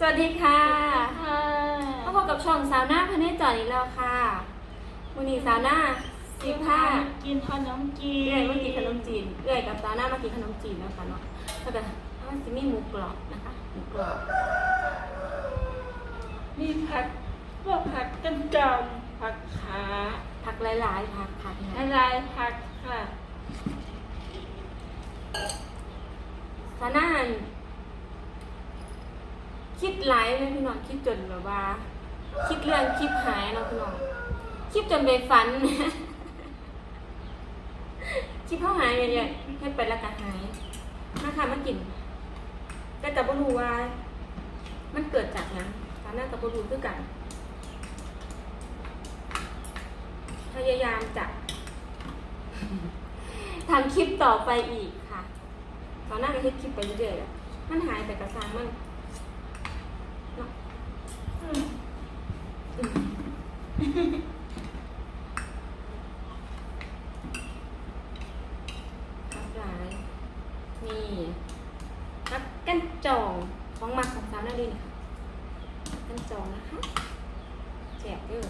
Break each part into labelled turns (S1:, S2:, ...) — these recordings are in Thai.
S1: สวัสดีค่ะ
S2: ค่ะ
S1: มาพบกับช่องสาวหน้าพเนจรอีกแล้วค่ะวันนี้สาวหน้าสิบห้า
S2: กินขนมจีน
S1: เอื้อยมากินขนมจีนเอื้อยกับสาวหน้ามากินขนมจีนนะคะเนาะแล้วก็ถ้าซิมีหมูกรอบนะคะหมูกรอบ
S2: มีผักพวกผักกันจอมผักขา
S1: ผักหลายๆผักผักนะ
S2: อะไรผักค่ะ
S1: สาวหน้า คิดหลายเลยพี่น้องคิดจนแบบว่า คิดเรื่องคลิปหายเนาะพี่น้องคิดจนไปฝันคิดเข้าหายเยเนี่ยให้ไปแล้วก็หายมาค่ะมากินแต่แต่บ่รู้ว่า มันเกิดจากหยังสาวหน้ากับบ่รู้คือกันพยายามจะทำคลิปต่อไปอีกค่ะ ตอนหน้าก็เฮ็ดคลิปไปเรื่อยๆมันหายแต่กระซังมันเนาะ
S2: อืม
S1: ทักหลาย นี่ทักกันจองของมักของสาวนาดีนี่ค่ะกันจองนะคะแจกเยอะ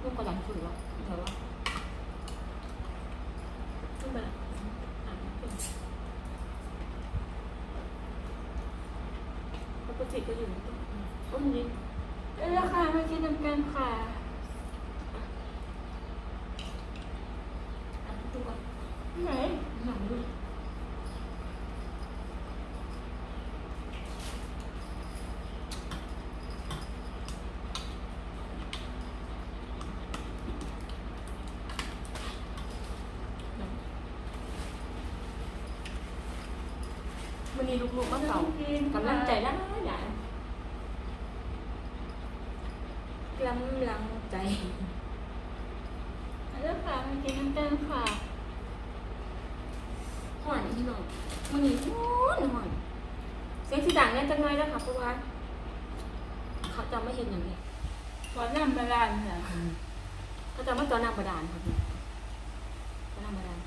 S1: ลูกกระหลังฝึกหรอเดี๋ยวว่าลูกกระหลังอ่านไม่เป็นปกติก็อยู่ต้อุ้มยิ้ม
S2: เอ้ยราคามากินน้ำกันค่ะ
S1: อ่านตู้ก่อน
S2: ไหน
S1: หนังดู มันนี่ลูกๆมาเก่ากำลังใจนะใหญ่กำลังใจ
S2: ราคามากินน้ำกันค่ะ
S1: ห่อนพี่น้องมันนี่หอนห่อนเสียงสีดังแน่จังเลยนะคะเพราะว่าเขาจะไม่เห็นอย่างนี้
S2: ขอนน้ำบาลานค่ะ
S1: เขาจะไม่ตอนน้ำบาดาลครับพี่ตอนน้ำบาดาล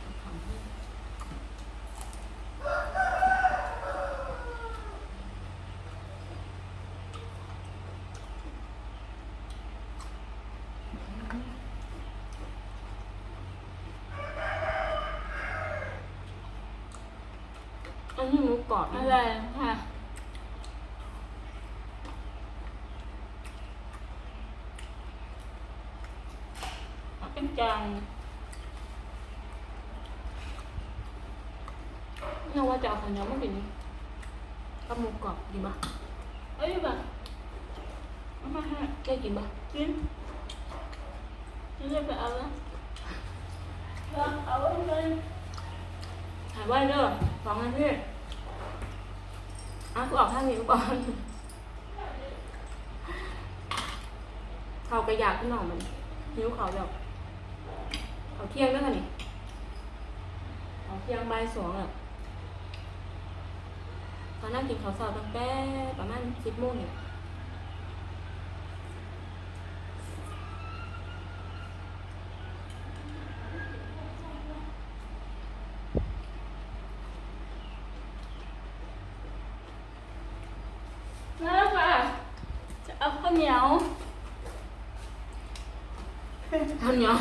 S1: เอาคำให้ อันนี้หมูกรอบ
S2: อะไรค่ะเอาเป็นจาน
S1: เราว่าจะเอาข้าวเหนียวมากินกับหมูกรอบดีปะ
S2: เอ้ยแบบเอามาให้
S1: ได้กินปะ
S2: กินกินเลยไปเอาละเอาเอาไว้เลย
S1: ถ่ายไว้เด้อสองนาที อะกูออกทางนี้ก่อนเขากระยากขึ้นหน่อมันหิวเขาแบบเขาเที่ยงด้วยค่ะนี่เขาเที่ยงใบสองอะเขานั่งกินข้าวเสาตั้งแต่ประมาณสิบโมงเนี่ย
S2: แล้วค่ะ จะ เอาข้าวเหนียว
S1: ข้าวเหนียว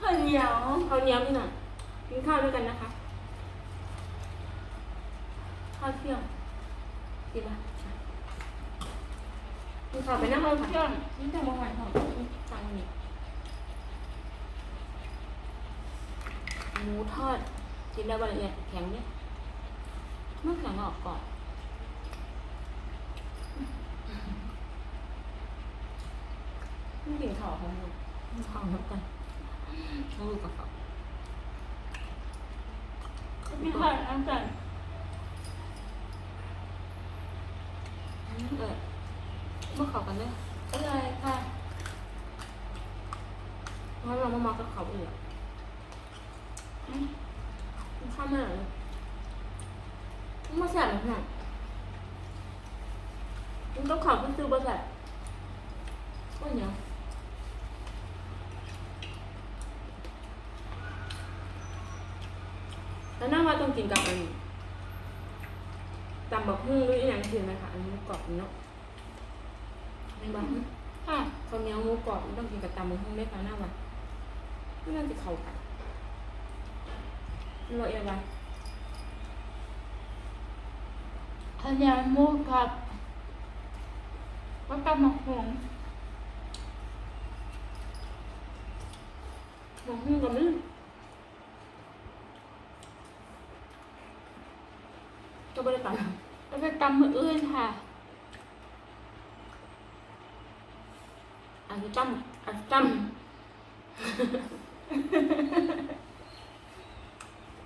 S2: ข้าวเหนียว
S1: ข้าวเหนียวนี่น่ะกินข้าวด้วยกันนะคะข้าวเที่ยงดีปะกินข้าวไปนั่งเลยค่ะ
S2: เครื่อง
S1: นี่แต่เมื่อวานของสั่งนี่หมูทอดกินได้วันละเอียดแข็งเนี่ยเมื่อแข็งออกก่อน ไม่กินข้าวของลูกข้าวน้ำกันน้องลูกกับเขา
S2: มีข้าวน้ำกัน
S1: อืมเออเมื่อเขากันเลย
S2: อะไรค่ะ
S1: เพราะเรามามากับเขาอีกอะ
S2: อืม
S1: มันข้ามไม่ได้เลยมันมาแสบหรือเปล่ามันก็เขาเพิ่งซื้อมาแสบก็เนี้ย แล้วน่าว่าต้องกินกับอันนี้ตำบักหุ่งหรืออหย่างอื่นไหมคะอันนี้หมูกรอบนี่เนาะไม่บ้าง
S2: ค่ะ
S1: ข้าวเหนียวหมูกรอบต้องกินกับตำบักหุ่งได้ค่ะหน้าวันไม่น่าจะเข้ากันมันบอกเองว่า
S2: ข้าวเหนียวหมูกับก็กำมะฮง
S1: บักหุ่งกับมัน ก็ไม่ได้ตำ
S2: แล้วไปตำมืออื่นค่ะ
S1: อาจจะจำอาจจะจำ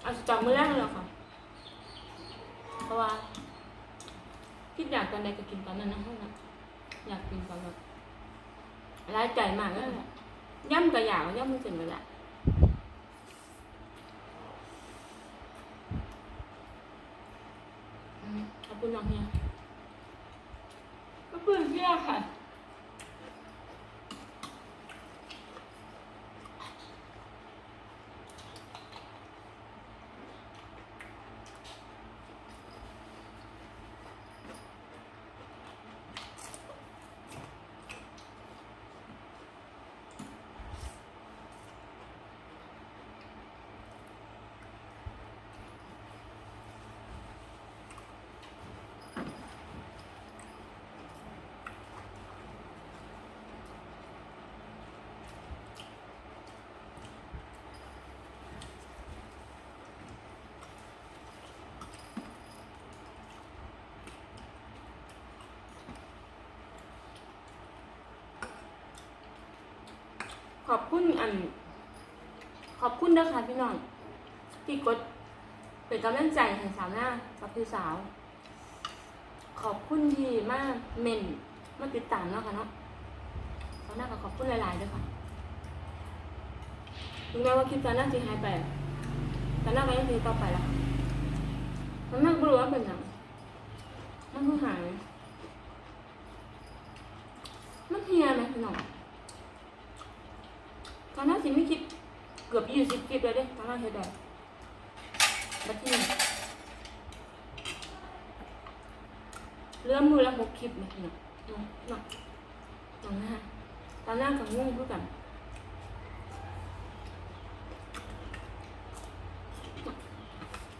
S1: อาจจะจำไม่ได้เลยค่ะ เพราะว่าคิดอยากตอนใดก็กินตอนนั้นนะห้องนั้นอยากกินตอนแบบร้ายใจมากเลยย่ำก็อยากย่ำไม่ถึงเลยแหละอืมขอบ คุณน้องเฮีย
S2: ก็เพื่อเพื่อค่ะ
S1: ขอบคุณอัน ขอบคุณนะคะพี่น้องที่กดเป็นกำลังใจให้สาวหน้ากับพี่สาว ขอบคุณที่มากเมนมาติดตามเนาะค่ะเนาะสาวหน้าก็ขอบคุณหลายๆด้วยค่ะถึงแม้ว่าคลิปสาวหน้าจะหายไปสาวหน้าก็ยังมีต่อไปละค่ะสาวหน้าก็รู้ว่าเป็นย่างมันคือหายมันเฮียไหมพี่น้อง ตอนนั้นสิไม่คิดเกือบยี่สิบคลิปเลยเด้ตอนนั้นเฮ็ดได้บัดที่นี่เลื่มมือละหกคลิปเนี่ยเนาะนาะเนาะตอนหน้าตอนหน้ากับง่วงคือกัน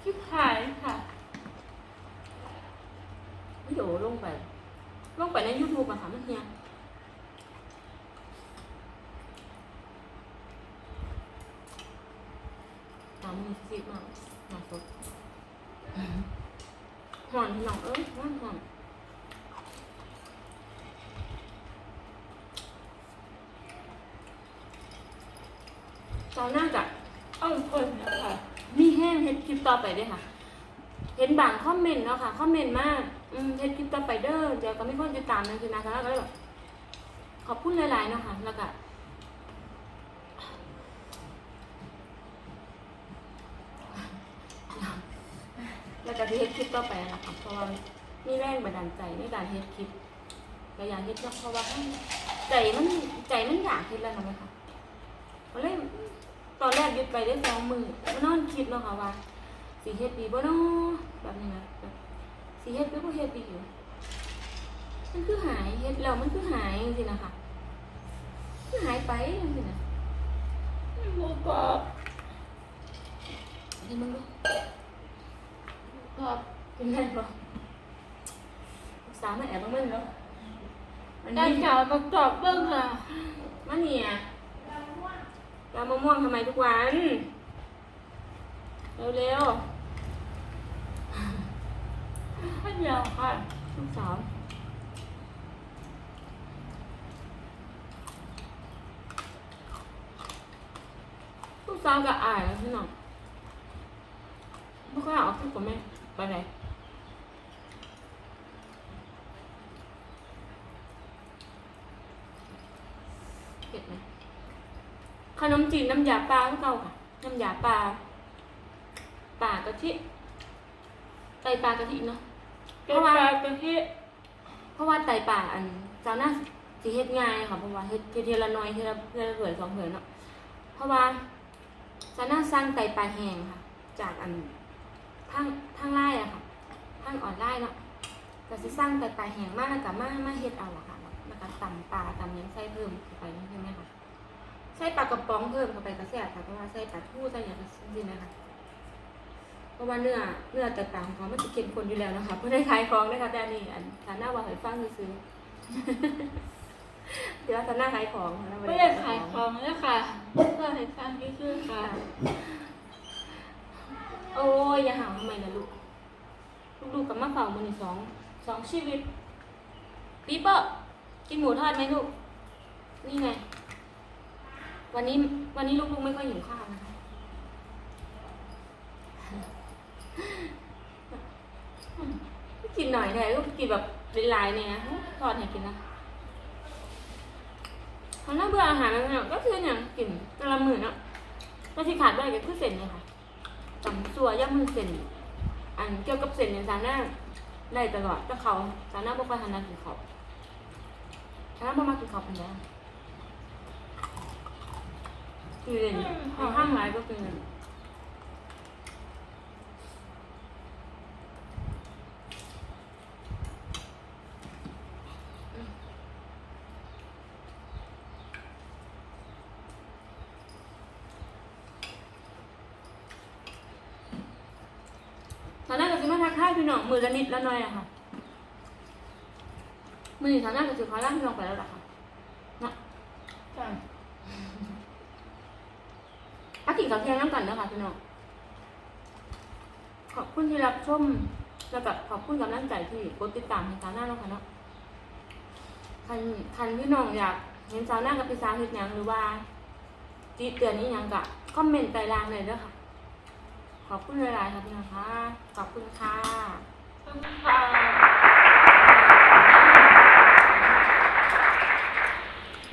S2: ที่ขายค่ะ
S1: วิดีโอลงไป ลงไปใน YouTube อะค่ะมันเฮีย มมีสิบมากหนักสดหอนพี่น้องเอ้ยว่าหอนตอนหน้าจะ
S2: เอ้าคนนะคะ
S1: มีแห้งเฮ็ดคลิปต่อไปด้วยค่ะ เห็นบางคอมเมนต์เนาะค่ะคอมเมนต์มากอืมเฮ็ดคลิปต่อไปเด้อเดี๋ยวก็มีคนติดตามนะคือนะคะแล้วก็เลยแบบขอบคุณหลายๆเนาะค่ะแล้วก็ แล้วก็ที่เฮ็ดคลิปต่อไปนะคะเพราะว่ามีแรงบันดาลใจในการเฮ็ดคลิปก็อยากเฮ็ดเนาะเพราะว่าใจมันใจมันอยากเฮ็ดแล้วนะไหมคะก็เลยตอนแรกหยุดไปได้สองมือมานอนคิดเนาะค่ะว่าสีเฮ็ดดีบ่เนาะแบบนี้นะแบบสีเฮ็ดหรือบ่เฮ็ดดีอยู่มันคือหายเฮ็ดแล้วมันคือหายจริงๆนะคะคือหายไปจริงๆนะ
S2: หมูกรอบ
S1: นี่มึงดู
S2: หมูกรอบ
S1: เป็นไงบ่สามมาแอบมาเบิ่งเนาะอัน
S2: ได้
S1: นี้
S2: ข่าวมากรอบเบิ้งค่ะ
S1: มาเนี่ยตามมะม่วงทำไมทุกวันเร็ว
S2: ข้าวเหนียวค่ะ
S1: ๆลูกสาวลูกสาวก็อายแล้วพี่น้องไม่ค่อยเอาขึ้นกับแม่ ไปไหนเผ็ดไหมขนมจีนน้ำยาปลาก็เก่าค่ะ น้ำยาปลาปลากะทิไตปลากะทิเนาะ
S2: แกงปลากะทิ
S1: เพราะว่าไตป่าอันเจ้าหน้าสิเฮ็ดง่ายค่ะเพราะว่าเฮ็ดทีละน้อยทีละทีละเผือสองเผือเนาะเพราะว่าเจ้าหน้าสร้างไตปลาแห้งค่ะ จากอัน ทางทางไล่อะค่ะทางออนไลน์เนาะก็สิสร้างแต่ปลายแห้งมากแล้วก็มามาเฮ็ดเอาละค่ะแล้วก็ตำปลาตำยังใส่เพิ่มเข้าไปใช่ไหมคะใส่ปลากระป๋องเพิ่มเข้าไปก็แซ่บค่ะเพราะว่าใส่ปลาทูใส่หยังก็สินะคะเพราะว่าเนื้อเนื้อแตกต่างของเขามันจะเข้มข้นอยู่แล้วนะคะเพื่อได้ขายของนะคะแต่นนี้อันฐานะว่าให้ฟังซื้อเดี๋ยวฐานะขายของ
S2: ไม่ได้ขายของแล้วค่ะเพื่อให้ฟังก็คือค่ะ
S1: โอ้ยอย่าหาทำไมนะลูก ลูกๆกับมะเฝ่ามือนี่สองสองชีวิตปีเปอร์กินหมูทอดไหมลูก นี่ไง วันนี้วันนี้ลูกๆไม่ค่อยหิวข้าวนะคะกินหน่อยแท้ลูกกินแบบหลายๆเนี่ยทอดให้กินนะเขาน่าเบื่ออาหารแล้วเนี่ยก็คืออย่างกินแต่ละมือเนาะก็ที่ขาดได้ก็คือเส้นเนี่ยค่ะ ตำซัวย่ำมือเส้นอันเกี่ยวกับเส้นเนี่ยซาน่าได้ตลอดแต่เขาซาน่าบ่ค่อยถนัดกินเขาวซาน่าบ่มากินเขาวเป็นแล้วคือเล่นเอาห้ามหลายก็คือซาน่าก็สิ มาทักทายพี่น้องมือละนิดละหน่อยอะค่ะมือนี้ซาน่าก็สิขอลางพี่น้องไปแล้วล่ะค่ะนะ
S2: ค่ะ
S1: พักกินกับเทียงน้ำกันนะคะพี่น้องขอบคุณที่รับชมแล้วก็ขอบคุณกำลังใจที่กดติดตามให้สาวหน้าเนาะค่ะเนาะคันคันพี่น้องอยากเห็นสาวหน้ากับพี่สาวเฮ็ดหยังหรือว่าจีเตือนนี้ยังกะคอมเมนต์ใต้ล่างเลยเด้อค่ะ ขอบคุณหลายๆครับนะคะ ขอบคุณค่ะ
S2: ขอบคุณค่ะ